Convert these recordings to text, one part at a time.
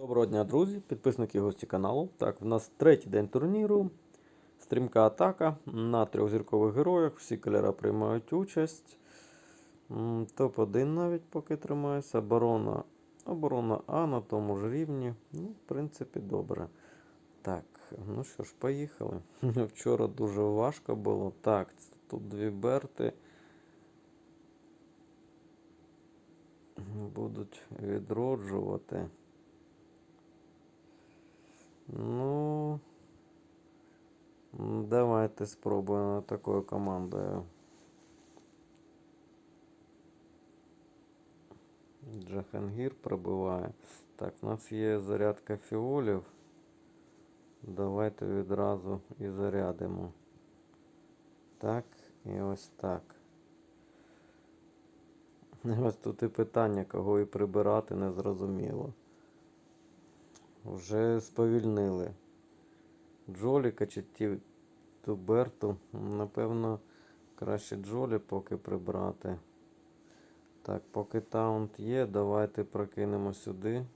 Доброго дня, друзі, підписники і гості каналу. Так, в нас третій день турніру. Стрімка атака на трьохзіркових героях. Всі кольори приймають участь. Топ-1 навіть поки тримається. Оборона. Оборона А на тому ж рівні. Ну, в принципі, добре. Так, ну що ж, поїхали. Вчора дуже важко було. Так, тут дві берти. Будуть відроджувати. Ну, давайте спробуємо такою командою. Джахангір пробиває. Так, у нас є зарядка фіолів. Давайте відразу і зарядимо. Так, і ось так. Ось тут і питання, кого і прибирати, не зрозуміло. Вже сповільнили. Джоліка чи Туберту. Напевно, краще Джолі поки прибрати. Так, поки таунт є, давайте прокинемо сюди.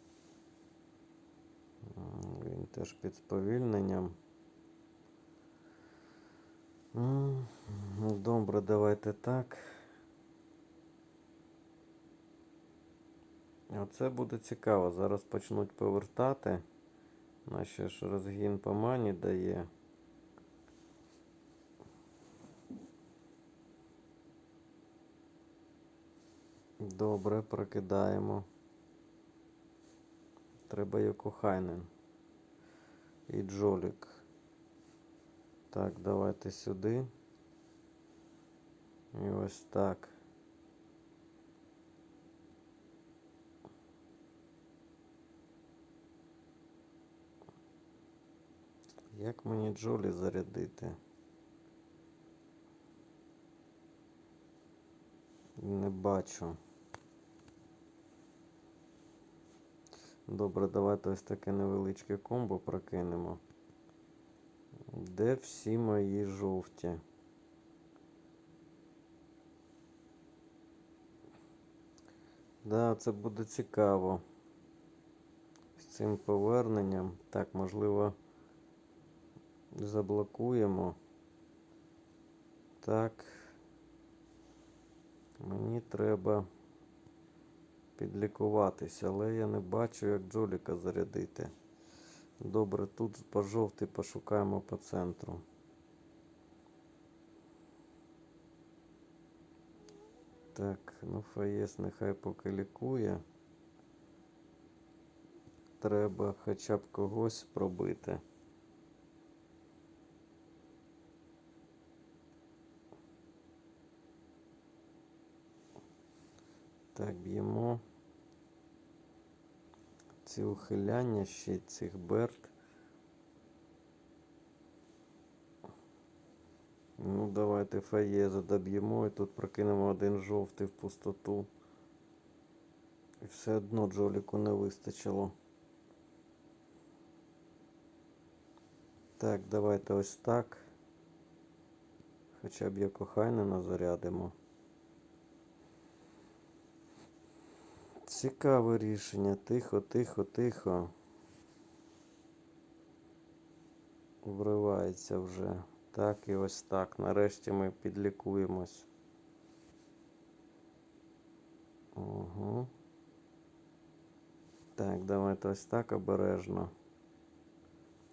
Він теж під сповільненням. Добре, давайте так. Оце буде цікаво. Зараз почнуть повертати. Наші ж розгін по мані дає. Добре, прокидаємо. Треба Йокохайнен. І Джолік. Так, давайте сюди. І ось так. Як мені Джолі зарядити? Не бачу. Добре, давайте ось таке невеличке комбо прокинемо. Де всі мої жовті? Да, це буде цікаво. З цим поверненням. Так, можливо, заблокуємо. Так. Мені треба підлікуватися, але я не бачу, як Джоліка зарядити. Добре, тут по жовтий пошукаємо по центру. Так, ну Фаєс нехай поки лікує. Треба хоча б когось пробити. Так, б'ємо. Ці ухиляння ще цих берт. Ну, давайте фаєза доб'ємо і тут прокинемо один жовтий в пустоту. І все одно Джоліку не вистачило. Так, давайте ось так. Хоча б я кохайнена зарядимо. Цікаве рішення. Тихо, тихо, тихо. Вривається вже. Так і ось так. Нарешті ми підлікуємось. Угу. Так, давайте ось так обережно.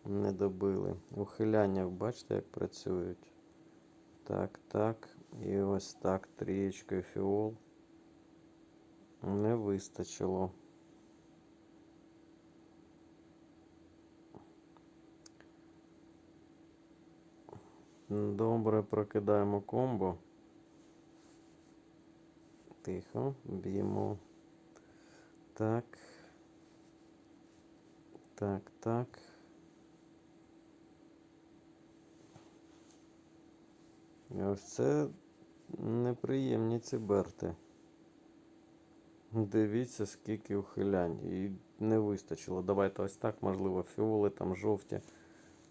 Не добили. Ухиляння, бачите, як працюють. Так, так. І ось так. Трієчкою фіол. Не вистачило. Добре, прокидаємо комбо. Тихо, б'ємо. Так. Так, так. Ось це неприємні ці берти. Дивіться, скільки ухилянь. І не вистачило. Давайте ось так, можливо, фіоли, там жовті.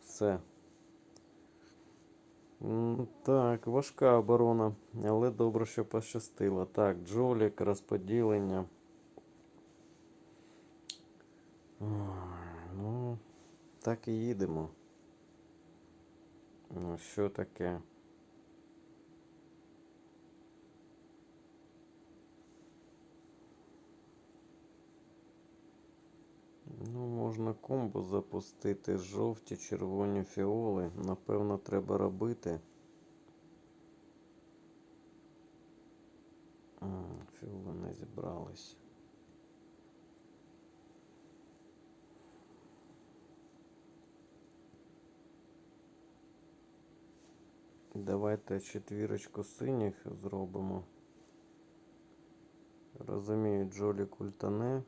Все. Так, важка оборона, але добре, що пощастило. Так, Джолік, розподілення. Ну, так і їдемо. Ну, що таке? Ну, можна комбо запустити. Жовті, червоні фіоли. Напевно, треба робити. М, Фіоли не зібрались. Давайте четвірочку синіх зробимо. Розумію, Джолі культане.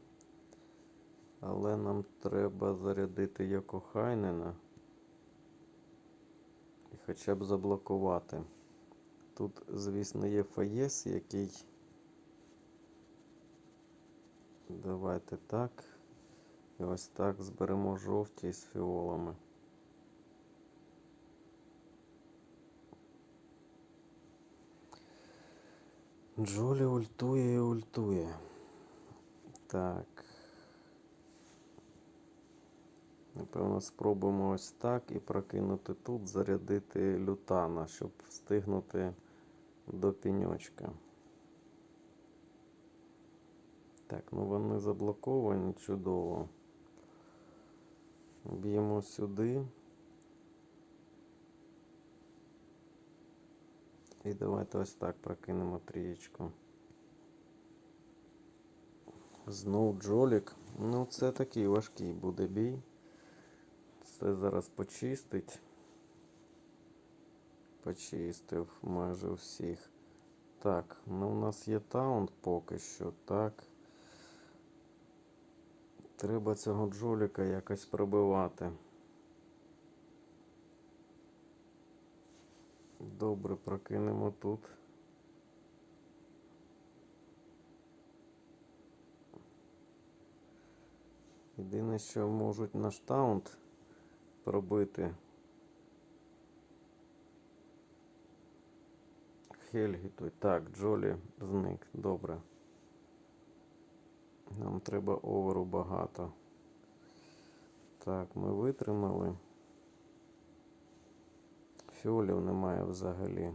Але нам треба зарядити Йокохайнена. І хоча б заблокувати. Тут, звісно, є Фаєс, який. Давайте так. І ось так зберемо жовті з фіолами. Джолі ультує і ультує. Так. Напевно, спробуємо ось так і прокинути тут, зарядити лютана, щоб встигнути до піньочка. Так, ну вони заблоковані чудово. Б'ємо сюди. І давайте ось так прокинемо трієчку. Знов джолік. Ну, це такий важкий буде бій. Це зараз почистить. Почистив майже всіх. Так, ну у нас є таунт поки що, так. Треба цього джоліка якось пробивати. Добре, прокинемо тут. Єдине, що можуть наш таунт пробити. Хельгі той. Так, Джолі зник. Добре. Нам треба оверу багато. Так, ми витримали. Фіолів немає взагалі.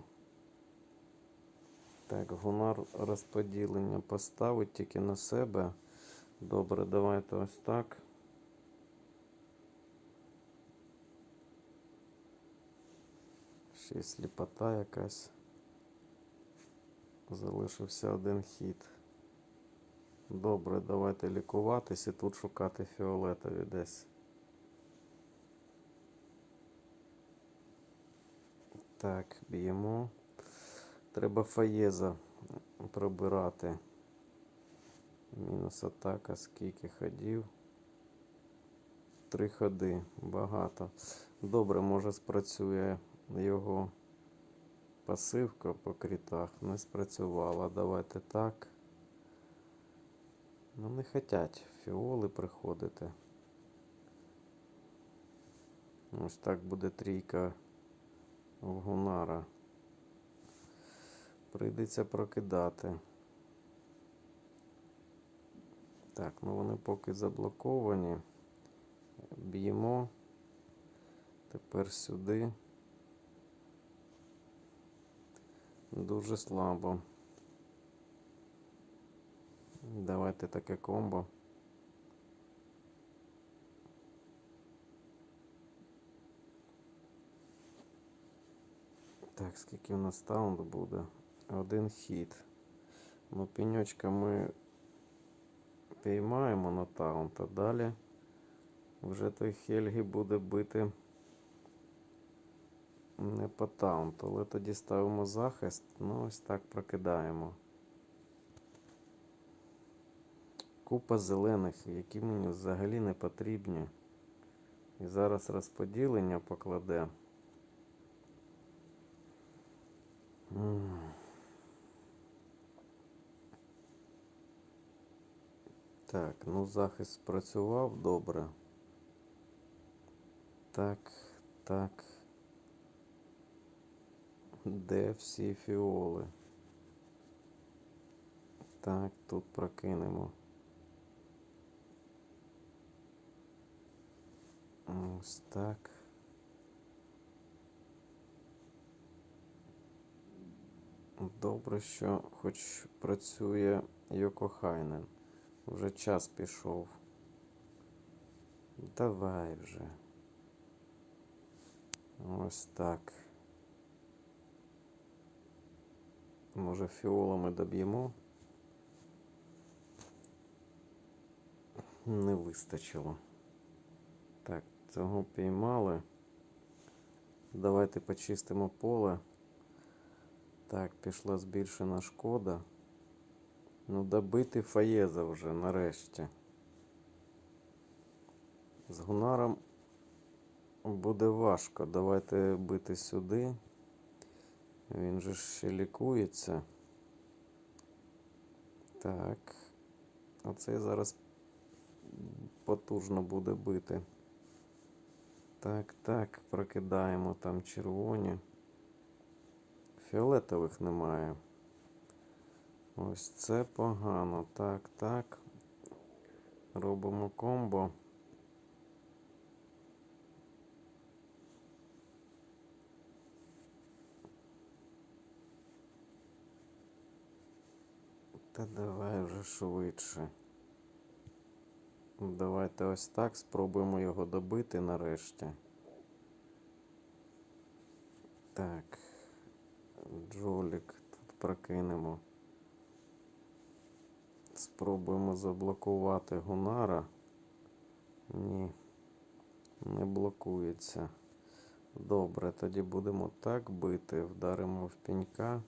Так, гонар розподілення поставить тільки на себе. Добре, давайте ось так. Ще сліпота якась. Залишився один хід. Добре, давайте лікуватись і тут шукати фіолетові десь. Так, б'ємо. Треба фаєза пробирати. Мінус атака, скільки ходів. Три ходи, багато. Добре, може спрацює його пасивка по крітах. Не спрацювала. Давайте так. Ну, не хотять фіоли приходити. Ось так буде трійка в Гунара. Прийдеться прокидати. Так, ну вони поки заблоковані. Б'ємо. Тепер сюди. Дуже слабо. Давайте таке комбо. Так, скільки у нас таунд буде? Один хід. Ну, пеньочка ми піймаємо на таунт, а далі вже той Хельгі буде бити не по таунту, але тоді ставимо захист, ну ось так прокидаємо. Купа зелених, які мені взагалі не потрібні. І зараз розподілення покладе. Так, ну захист спрацював добре. Так, так. Де всі фіоли? Так, тут прокинемо. Ось так. Добре, що хоч працює Йокохайнен. Вже час пішов. Давай вже. Ось так. Може, фіолами доб'ємо? Не вистачило. Так, цього піймали. Давайте почистимо поле. Так, пішла збільшена шкода. Ну, добити Фаєза вже нарешті. З Гунаром буде важко. Давайте бити сюди. Він же ще лікується. Так. Оцей зараз потужно буде бити. Так, так, прокидаємо там червоні. Фіолетових немає. Ось це погано. Так, так. Робимо комбо. Та давай вже швидше. Давайте ось так спробуємо його добити нарешті. Так. Джолік тут прокинемо. Спробуємо заблокувати Гунара. Ні, не блокується. Добре, тоді будемо так бити. Вдаримо в пінька.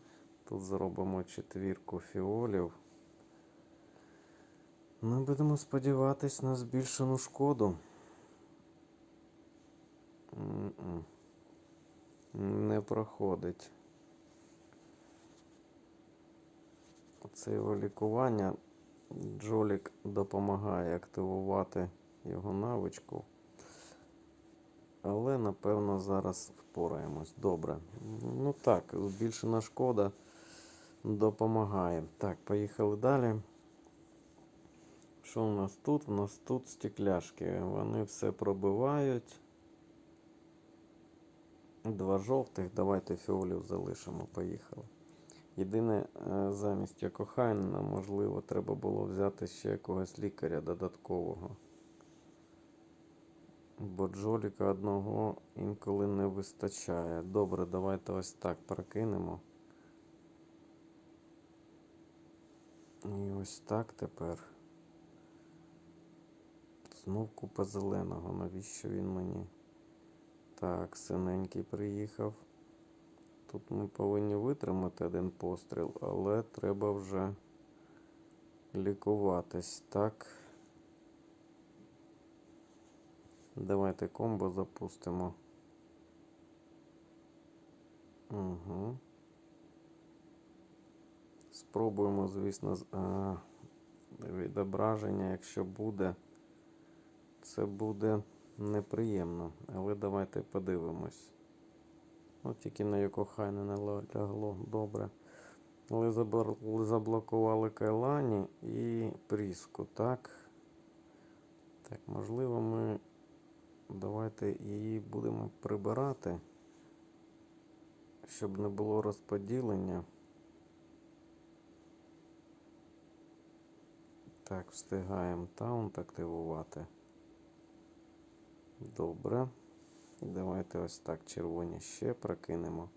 Тут зробимо четвірку фіолів. Ми будемо сподіватись на збільшену шкоду. Не проходить. Це його лікування. Джолік допомагає активувати його навичку. Але, напевно, зараз впораємось. Добре. Ну так, збільшена шкода допомагає. Так, поїхали далі. Що у нас тут? У нас тут стекляшки. Вони все пробивають. Два жовтих. Давайте фіолів залишимо. Поїхали. Єдине, е, замість Якохайна, можливо, треба було взяти ще якогось лікаря додаткового. Бо Джоліка одного інколи не вистачає. Добре, давайте ось так прокинемо. І ось так тепер. Знов купа зеленого. Навіщо він мені? Так, синенький приїхав. Тут ми повинні витримати один постріл, але треба вже лікуватись. Так. Давайте комбо запустимо. Угу. Спробуємо, звісно, відображення, якщо буде. Це буде неприємно, але давайте подивимось. Ну, тільки на Йокохайне не лягло. Добре. Але заблокували Кайлані і Пріску, так? Так, можливо, ми давайте її будемо прибирати, щоб не було розподілення. Так, встигаємо таунт активувати. Добре. І давайте ось так червоні ще прокинемо.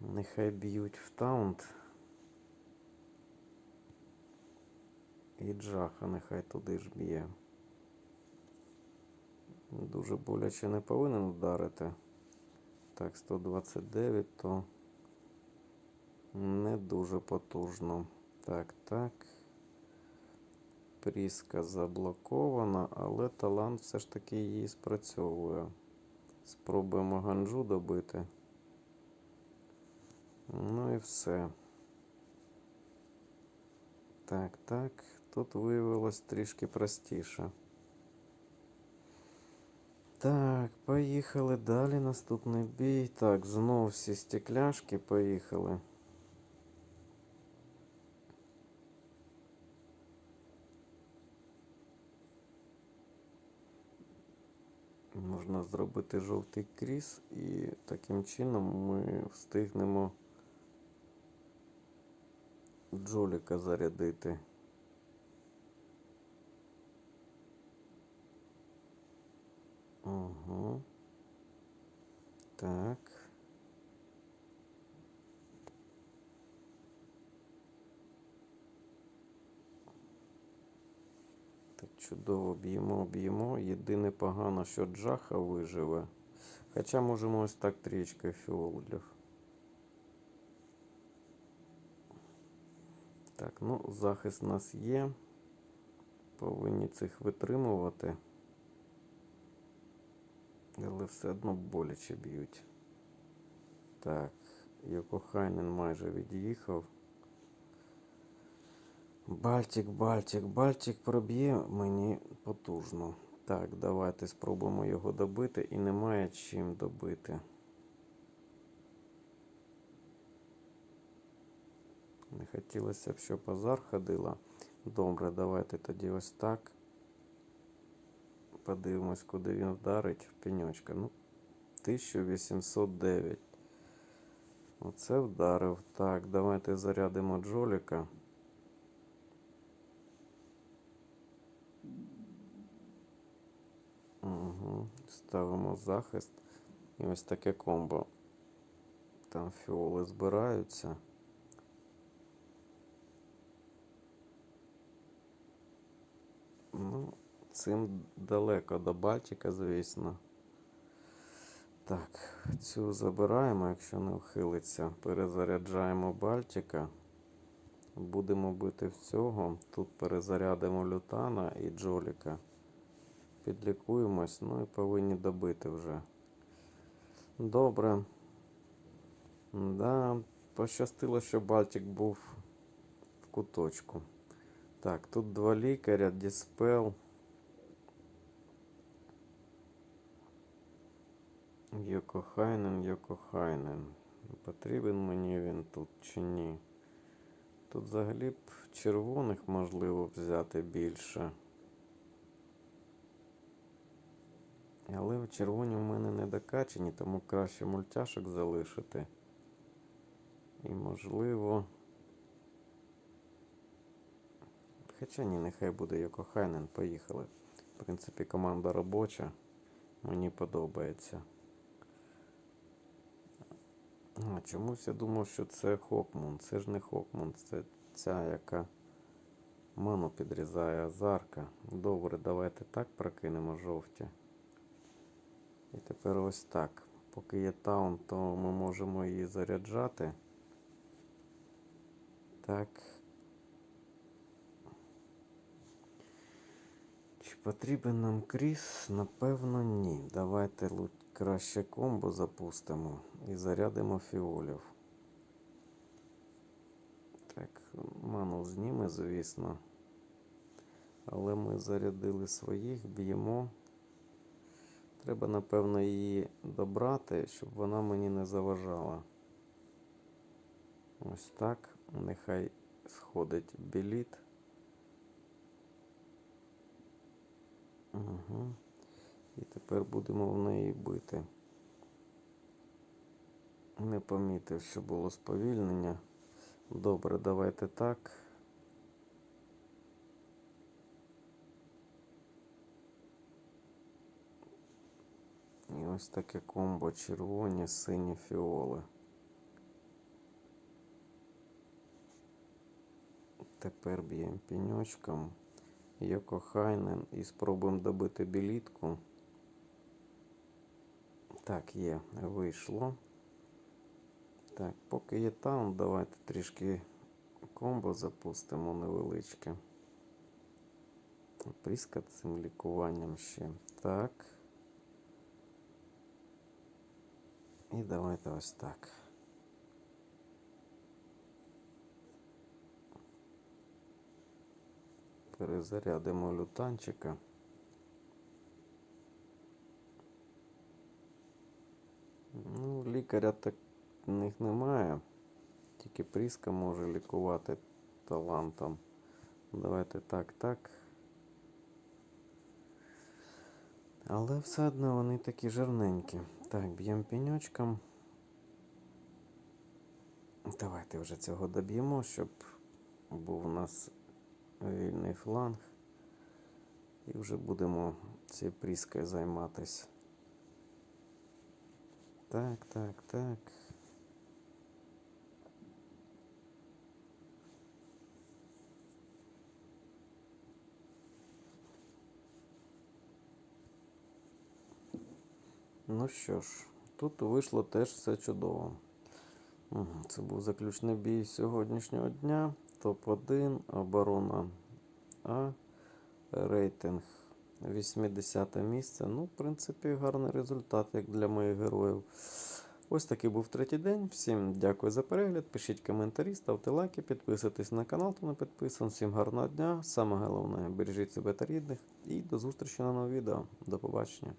Нехай б'ють в таунт. І Джаха нехай туди ж б'є. Дуже боляче не повинен вдарити. Так, 129, то не дуже потужно. Так, так. Пріска заблокована, але талант все ж таки її спрацьовує. Спробуємо ганджу добити. Ну і все. Так, так. Тут виявилось трішки простіше. Так, поїхали далі. Наступний бій. Так, знов всі стекляшки поїхали. Можна зробити жовтий кріс і таким чином ми встигнемо Джоліка зарядити. Угу. Так. Так, чудово б'ємо, б'ємо. Єдине погано, що Джаха виживе. Хоча можемо ось так трічкою фіолів. Так, ну, захист у нас є. Повинні цих витримувати. Але все одно боляче б'ють. Так, Йокохайнен майже від'їхав. Бальтик, Бальтик, Бальтик проб'є мені потужно. Так, давайте спробуємо його добити і немає чим добити. Не хотілося б, щоб Азар ходила. Добре, давайте тоді ось так. Подивимось, куди він вдарить пеньочка. Ну, 1809. Оце вдарив. Так, давайте зарядимо Джоліка. Угу. Ставимо захист. І ось таке комбо. Там фіоли збираються. Ну, цим далеко до Бальтика, звісно. Так, цю забираємо, якщо не вхилиться. Перезаряджаємо Бальтика. Будемо бити в цього. Тут перезарядимо лютана і Джоліка. Підлікуємось, ну і повинні добити вже. Добре. Да, пощастило, що Бальтик був в куточку. Так, тут два лікаря, Діспел. Йокохайнен, Йокохайнен. Потрібен мені він тут чи ні? Тут взагалі б червоних можливо взяти більше. Але червоні в мене не докачені, тому краще мультяшок залишити. І можливо. Хоча ні, нехай буде Йокохайнен, поїхали. В принципі, команда робоча. Мені подобається. А, чомусь я думав, що це Хокмун. Це ж не Хокмун, це ця, яка ману підрізає азарка. Добре, давайте так прокинемо жовті. І тепер ось так. Поки є таун, то ми можемо її заряджати. Так. Чи потрібен нам кріс? Напевно, ні. Давайте краще комбо запустимо і зарядимо фіолів. Так, ману зніме, звісно. Але ми зарядили своїх, б'ємо. Треба, напевно, її добрати, щоб вона мені не заважала. Ось так. Нехай сходить біліт. Угу. І тепер будемо в неї бити. Не помітив, що було сповільнення. Добре, давайте так. І ось таке комбо червоні, сині фіоли. Тепер б'ємо піньочком. Йокохайнен і спробуємо добити білітку. Так, є, вийшло. Так, поки є там, давайте трішки комбо запустимо невеличке. Пріска цим лікуванням ще. Так. І давайте ось так. Перезарядимо лютанчика. Ну, лікаря так них немає. Тільки Пріска може лікувати талантом. Давайте так, так. Але все одно вони такі жирненькі. Так, б'ємо піньочком. Давайте вже цього доб'ємо, щоб був у нас вільний фланг. І вже будемо цією пріскою займатися. Так, так, так. Ну що ж, тут вийшло теж все чудово. Це був заключний бій сьогоднішнього дня. Топ-1, оборона А, рейтинг 80 місце. Ну, в принципі, гарний результат, як для моїх героїв. Ось такий був третій день. Всім дякую за перегляд. Пишіть коментарі, ставте лайки, підписуйтесь на канал, хто не підписаний. Всім гарного дня. Саме головне, бережіть себе та рідних. І до зустрічі на новому відео. До побачення.